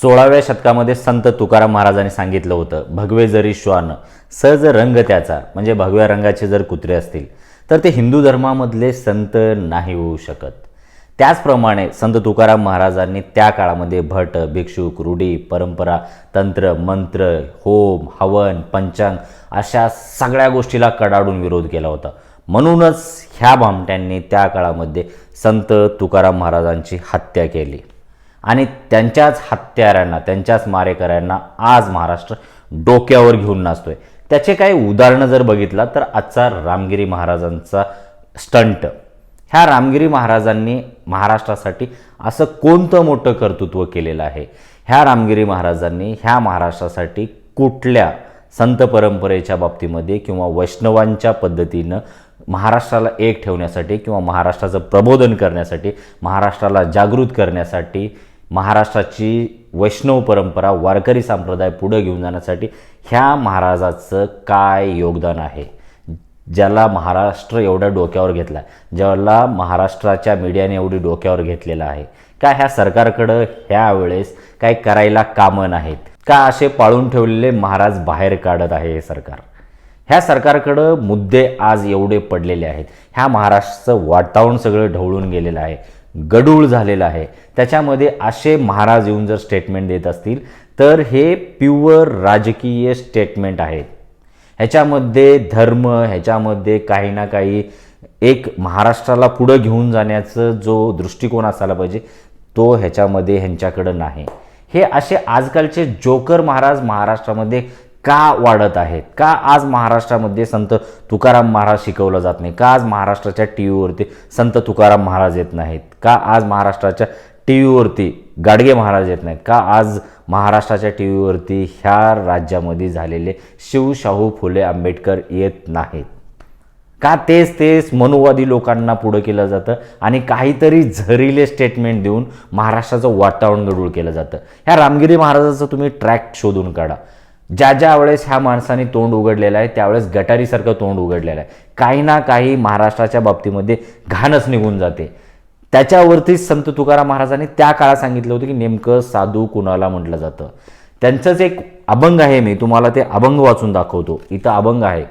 सोळाव्या शतकामध्ये संत तुकाराम महाराजांनी सांगितलं होतं भगवे जरी श्वान सहज रंग त्याचा. म्हणजे भगव्या रंगाचे जर कुत्रे असतील तर ते हिंदू धर्मामधले संत नाही होऊ शकत. त्याचप्रमाणे संत तुकाराम महाराजांनी त्या काळामध्ये भट भिक्षुक रूढी परंपरा तंत्र मंत्र होम हवन पंचांग अशा सगळ्या गोष्टीला कडाडून विरोध केला होता. म्हणूनच ह्या भामट्यांनी त्या काळामध्ये संत तुकाराम महाराजांची हत्या केली. आणि त्यांच्याच हत्यारांना त्यांच्याच मारेकऱ्यांना आज महाराष्ट्र डोक्यावर घेऊन नाचतोय. त्याचे काही उदाहरणं जर बघितला तर आजचा रामगिरी महाराजांचा स्टंट. ह्या रामगिरी महाराजांनी महाराष्ट्रासाठी असं कोणतं मोठं कर्तृत्व केलेलं आहे? ह्या रामगिरी महाराजांनी ह्या महाराष्ट्रासाठी कुठल्या संत परंपरेच्या बाबतीमध्ये किंवा वैष्णवांच्या पद्धतीनं महाराष्ट्राला एक ठेवण्यासाठी किंवा महाराष्ट्राचं प्रबोधन करण्यासाठी महाराष्ट्राला जागृत करण्यासाठी महाराष्ट्राची वैष्णव परंपरा वारकरी संप्रदाय पुढं घेऊन जाण्यासाठी ह्या महाराजाचं काय योगदान आहे? ज्याला महाराष्ट्र एवढ्या डोक्यावर घेतला ज्याला महाराष्ट्राच्या मीडियाने एवढी डोक्यावर घेतलेलं आहे का ह्या सरकारकडं ह्या वेळेस काही करायला कामं नाहीत? का असे पाळून ठेवलेले महाराज बाहेर काढत आहे हे सरकार? ह्या सरकारकडं मुद्दे आज एवढे पडलेले आहेत. ह्या महाराष्ट्राचं वातावरण सगळं ढवळून गेलेलं आहे. गडूळ झालेलं आहे. त्याच्यामध्ये असे महाराज येऊन जर स्टेटमेंट देत असतील तर हे प्युअर राजकीय स्टेटमेंट आहेत. ह्याच्यामध्ये धर्म ह्याच्यामध्ये काही ना काही एक महाराष्ट्राला पुढं घेऊन जाण्याचं जो दृष्टिकोन असायला पाहिजे तो ह्याच्यामध्ये ह्यांच्याकडं नाही. हे असे आजकालचे जोकर महाराज महाराष्ट्रामध्ये का वाढत आहेत? का आज महाराष्ट्रामध्ये संत तुकाराम महाराज शिकवलं जात नाही? का आज महाराष्ट्राच्या टी व्हीवरती संत तुकाराम महाराज येत नाहीत? का आज महाराष्ट्राच्या टी व्हीवरती गाडगे महाराज येत नाहीत? का आज महाराष्ट्राच्या टी व्हीवरती ह्या राज्यामध्ये झालेले शिवशाहू फुले आंबेडकर येत नाहीत? का तेच तेच मनुवादी लोकांना पुढं केलं जातं आणि काहीतरी झरीले स्टेटमेंट देऊन महाराष्ट्राचं वातावरण गडूळ केलं जातं? ह्या रामगिरी महाराजाचं तुम्ही ट्रॅक शोधून काढा. ज्या ज्या वेळेस ह्या माणसाने तोंड उघडलेलं आहे त्यावेळेस गटारीसारखं तोंड उघडलेलं आहे. काही ना काही महाराष्ट्राच्या बाबतीमध्ये घाणच निघून जाते. त्याच्यावरतीच संत तुकाराम महाराजांनी त्या काळात सांगितलं होतं की नेमकं साधू कुणाला म्हटलं जातं. त्यांचंच एक अभंग आहे मी तुम्हाला ते अभंग वाचून दाखवतो. इथं अभंग आहे.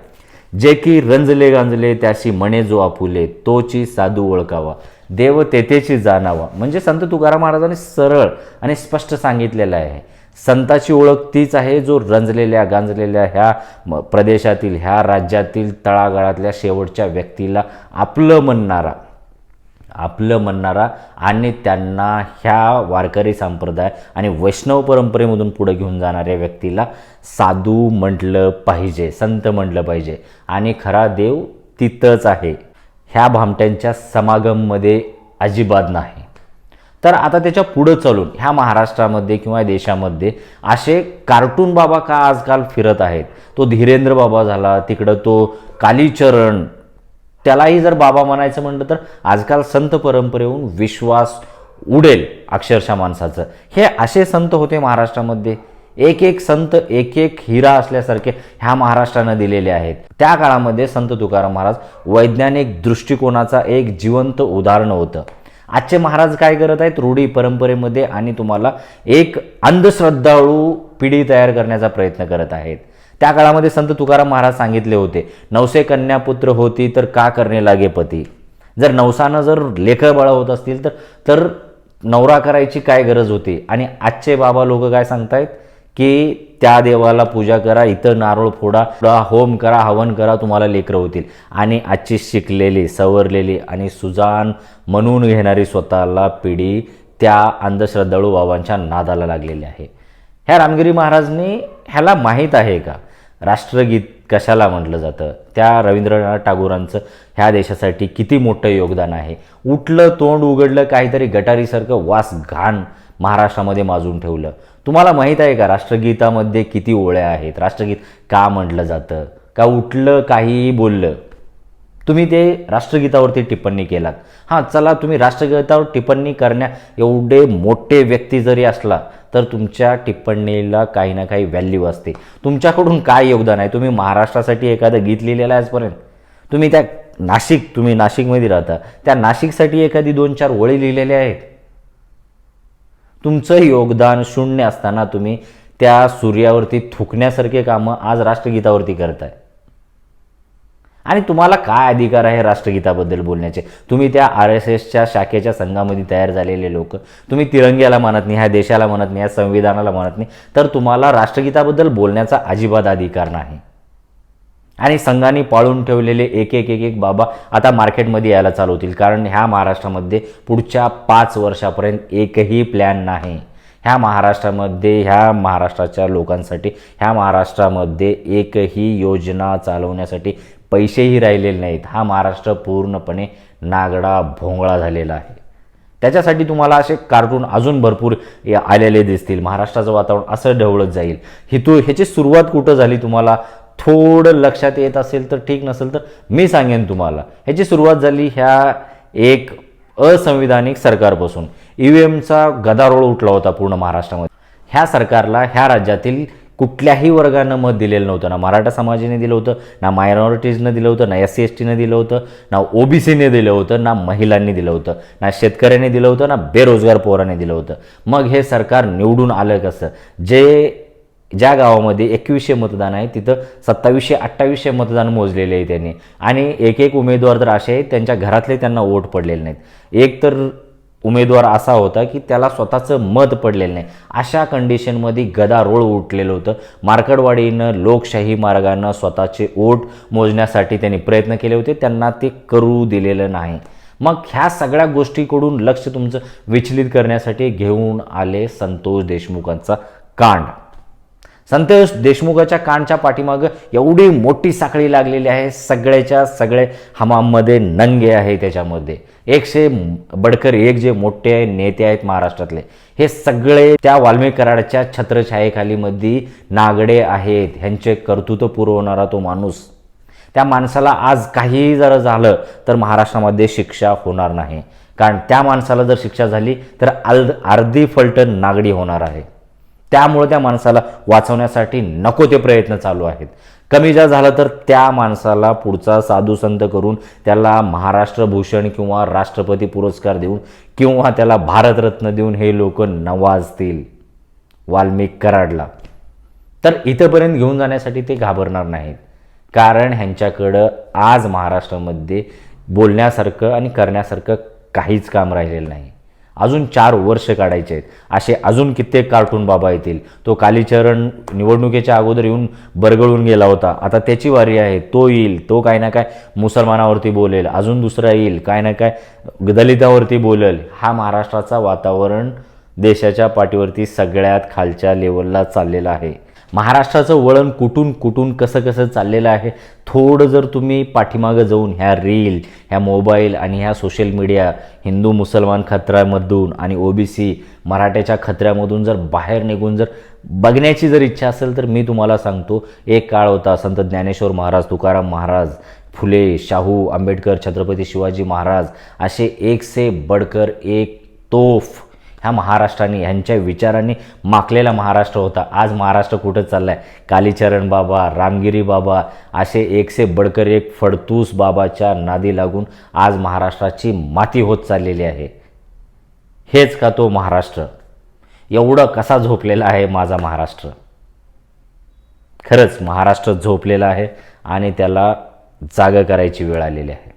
जे की रंजले गांजले त्याशी मणे जो आपुले तोची साधू ओळखावा. देव तेथेची जाणावा. म्हणजे संत तुकाराम महाराजांनी सरळ आणि स्पष्ट सांगितलेलं आहे. संताची ओळख तीच आहे जो रंजलेल्या गांजलेल्या ह्या म- प्रदेशातील ह्या राज्यातील तळागाळातल्या शेवटच्या व्यक्तीला आपलं म्हणणारा आपलं म्हणणारा आणि त्यांना ह्या वारकरी संप्रदाय आणि वैष्णव परंपरेमधून पुढे घेऊन जाणाऱ्या व्यक्तीला साधू म्हटलं पाहिजे संत म्हटलं पाहिजे. आणि खरा देव तिथंच आहे. ह्या भामट्यांच्या समागममध्ये अजिबात नाही. तर आता त्याच्या पुढं चालून ह्या महाराष्ट्रामध्ये किंवा देशामध्ये असे कार्टून बाबा का आजकाल फिरत आहेत? तो धीरेंद्र बाबा झाला तिकडं तो कालीचरण त्यालाही जर बाबा म्हणायचं म्हटलं तर आजकाल संत परंपरेहून विश्वास उडेल अक्षरशः माणसाचं. हे असे संत होते महाराष्ट्रामध्ये. एक एक संत एक एक हिरा असल्यासारखे ह्या महाराष्ट्रानं दिलेले आहेत. त्या काळामध्ये संत तुकाराम महाराज वैज्ञानिक दृष्टिकोनाचा एक जिवंत उदाहरण होतं. आजचे महाराज काय करत आहेत? रूढी परंपरेमध्ये आणि तुम्हाला एक अंधश्रद्धाळू पिढी तयार करण्याचा प्रयत्न करत आहेत. त्या काळामध्ये संत तुकाराम महाराज सांगितले होते नवसे कन्या पुत्र होती तर का करणे लागे पती? जर नवसानं जर लेकर होत असतील तर तर नवरा करायची काय गरज होती? आणि आजचे बाबा लोक काय सांगतायत? की त्या देवाला पूजा करा इथं नारळ फोडा होम करा हवन करा तुम्हाला लेकरं होतील. आणि आजची शिकलेली सवरलेली आणि सुजान म्हणून घेणारी स्वतःला पिढी त्या अंधश्रद्धाळू बाबांच्या नादाला लागलेली आहे. ह्या रामगिरी महाराजनी ह्याला माहीत आहे का? राष्ट्रगीत कशाला म्हटलं जातं? त्या रवींद्रनाथ टागोरांचं ह्या देशासाठी किती मोठं योगदान आहे? उठलं तोंड उघडलं काहीतरी गटारीसारखं वास घाण महाराष्ट्रामध्ये माजून ठेवलं. तुम्हाला माहीत आहे का राष्ट्रगीतामध्ये किती ओळ्या आहेत? राष्ट्रगीत का म्हटलं जातं? का उठलं काहीही बोललं? तुम्ही ते राष्ट्रगीतावरती टिप्पणी केलात. हां चला तुम्ही राष्ट्रगीतावर टिप्पणी करण्या एवढे मोठे व्यक्ती जरी असला तर तुमच्या टिप्पणीला काही ना काही व्हॅल्यू असते. तुमच्याकडून काय योगदान आहे? तुम्ही महाराष्ट्रासाठी एखादं गीत लिहिलेलं आहे आजपर्यंत. तुम्ही त्या नाशिक तुम्ही नाशिकमध्ये राहता. त्या नाशिकसाठी एखादी दोन चार ओळी लिहिलेल्या आहेत. तुमचं योगदान शून्य असताना तुम्ही त्या सूर्यावरती थुकण्यासारखे कामं आज राष्ट्रगीतावरती करताय. आणि तुम्हाला काय अधिकार आहे राष्ट्रगीताबद्दल बोलण्याचे? तुम्ही त्या आर एस एसच्या शाखेच्या संघामध्ये तयार झालेले लोक. तुम्ही तिरंग्याला म्हणत नाही ह्या देशाला म्हणत नाही ह्या संविधानाला म्हणत नाही. तर तुम्हाला राष्ट्रगीताबद्दल बोलण्याचा अजिबात अधिकार नाही. आणि संघाने पाळून ठेवलेले एक एक एक एक बाबा आता मार्केटमध्ये यायला चालू होतील. कारण ह्या महाराष्ट्रामध्ये पुढच्या पाच वर्षापर्यंत एकही प्लॅन नाही. ह्या महाराष्ट्रामध्ये ह्या महाराष्ट्राच्या लोकांसाठी ह्या महाराष्ट्रामध्ये एकही योजना चालवण्यासाठी पैसेही राहिलेले नाहीत. हा महाराष्ट्र पूर्णपणे नागडा भोंगळा झालेला आहे. त्याच्यासाठी तुम्हाला असे कार्टून अजून भरपूर आलेले दिसतील. महाराष्ट्राचं वातावरण असं ढवळत जाईल. हितू ह्याची सुरुवात कुठं झाली तुम्हाला? थोडं लक्षात येत असेल तर ठीक नसेल तर मी सांगेन तुम्हाला. ह्याची सुरुवात झाली ह्या एक असंविधानिक सरकारपासून. ई व्ही एमचा गदारोळ उठला होता पूर्ण महाराष्ट्रामध्ये. ह्या सरकारला ह्या राज्यातील कुठल्याही वर्गानं मत दिलेलं नव्हतं. ना मराठा समाजाने दिलं होतं ना मायनॉरिटीजनं दिलं होतं ना एस सी एस टीनं दिलं होतं ना ओबीसीने दिलं होतं ना महिलांनी दिलं होतं ना शेतकऱ्यांनी दिलं होतं ना बेरोजगार पोराने दिलं होतं. मग हे सरकार निवडून आलं कसं? जे ज्या गावामध्ये एकवीसशे मतदान आहे तिथं सत्तावीसशे अठ्ठावीसशे मतदान मोजलेले आहे त्यांनी. आणि एक एक उमेदवार तर असे आहेत त्यांच्या घरातले त्यांना वोट पडलेले नाहीत. एक तर उमेदवार असा होता की त्याला स्वतःचं मत पडलेलं नाही. अशा कंडिशनमध्ये गदारोळ उठलेलं होतं. मार्कडवाडीनं लोकशाही मार्गानं स्वतःचे वोट मोजण्यासाठी त्यांनी प्रयत्न केले होते. त्यांना ते करू दिलेलं नाही. मग ह्या सगळ्या गोष्टीकडून लक्ष तुमचं विचलित करण्यासाठी घेऊन आले संतोष देशमुखांचा कांड. संतोष देशमुखाच्या कानच्या पाठीमागं एवढी मोठी साखळी लागलेली आहे. सगळ्याच्या सगळे हमाममध्ये नंगे आहे त्याच्यामध्ये. एकशे बडकर एक जे मोठे नेते आहेत महाराष्ट्रातले. हे सगळे त्या वाल्मीकराडच्या छत्रछायेखालीमध्ये नागडे आहेत. ह्यांचे कर्तृत्व पुरवणारा तो माणूस. त्या माणसाला आज काहीही जर झालं तर महाराष्ट्रामध्ये शिक्षा होणार नाही. कारण त्या माणसाला जर शिक्षा झाली तर अल अर्धी फलटण नागडी होणार आहे. त्यामुळे त्या माणसाला वाचवण्यासाठी नको ते प्रयत्न चालू आहेत. कमी जर झालं तर त्या माणसाला पुढचा साधू संत करून त्याला महाराष्ट्र भूषण किंवा राष्ट्रपती पुरस्कार देऊन किंवा त्याला भारतरत्न देऊन हे लोक नवाजतील. वाल्मिक कराडला. तर इथंपर्यंत घेऊन जाण्यासाठी ते घाबरणार नाहीत. कारण ह्यांच्याकडं आज महाराष्ट्रामध्ये बोलण्यासारखं आणि करण्यासारखं काहीच काम राहिलेलं नाही. अजून चार वर्ष काढायचे आहेत. असे अजून कित्येक कार्टून बाबा येतील. तो कालीचरण निवडणुकीच्या अगोदर येऊन बरगळून गेला होता. आता त्याची वारी आहे. तो येईल. तो काय ना काय मुसलमानावरती बोलेल. अजून दुसरा येईल. काय ना काय दलितावरती बोलेल. हा महाराष्ट्राचा वातावरण देशाच्या पाठीवरती सगळ्यात खालच्या लेवलला चाललेला आहे. महाराष्ट्राचं वळण कुठून कुठून कसं कसं चाललेलं आहे थोडं जर तुम्ही पाठीमागं जाऊन ह्या रील ह्या मोबाईल आणि ह्या सोशल मीडिया हिंदू मुसलमान खत्र्यामधून आणि ओबीसी मराठ्याच्या खत्र्यामधून जर बाहेर निघून जर बघण्याची जर इच्छा असेल तर मी तुम्हाला सांगतो एक काळ होता संत ज्ञानेश्वर महाराज तुकाराम महाराज फुले शाहू आंबेडकर छत्रपती शिवाजी महाराज असे एक से बडकर एक तोफ ह्या महाराष्ट्राने ह्यांच्या विचारांनी माखलेला महाराष्ट्र होता. आज महाराष्ट्र कुठं चालला आहे कालीचरण बाबा रामगिरी बाबा असे एकसे बडकर एक फडतूस बाबाच्या नादी लागून आज महाराष्ट्राची माती होत चाललेली आहे. हेच का तो महाराष्ट्र? एवढं कसा झोपलेला आहे माझा महाराष्ट्र? खरंच महाराष्ट्र झोपलेला आहे आणि त्याला जागं करायची वेळ आलेली आहे.